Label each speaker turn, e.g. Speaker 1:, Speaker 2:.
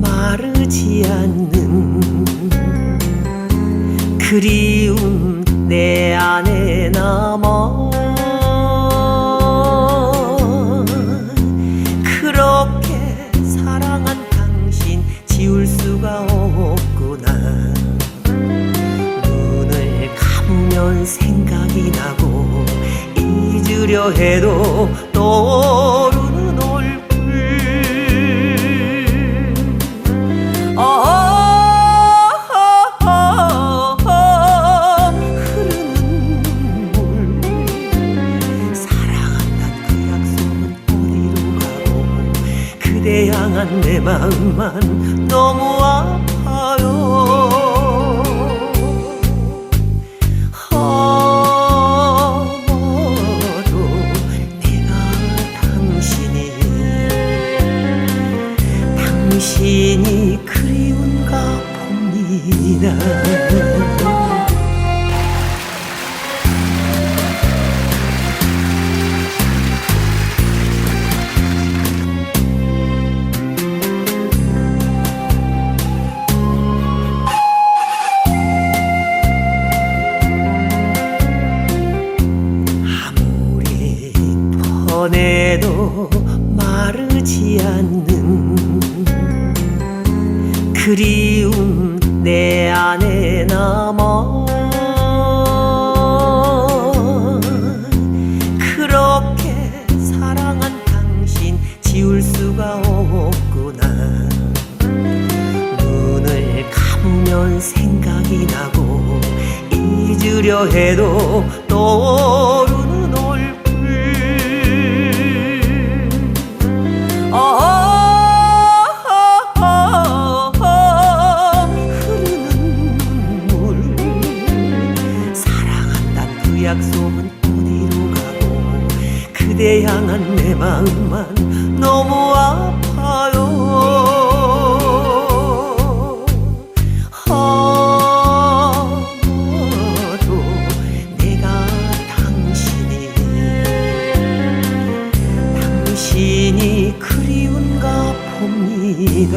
Speaker 1: 마르지 않는 그리움 내 안에 남아 그렇게 사랑한 당신 지울 수가 없구나. 눈을 감으면 생각이 나고 잊으려 해도 또 내 마음만 너무 아파요. 아마도 내가 당신이 당신이 그리운가 봅니다 퍼내도 마르지 않는 그리움 내 안에 남아 그렇게 사랑한 당신 지울 수가 없구나. 눈을 감으면 생각이 나고 잊으려 해도 떠 약속은 어디로 가고 그대 향한 내 마음만 너무 아파요. 아마도 내가 당신이 당신이 그리운가 봅니다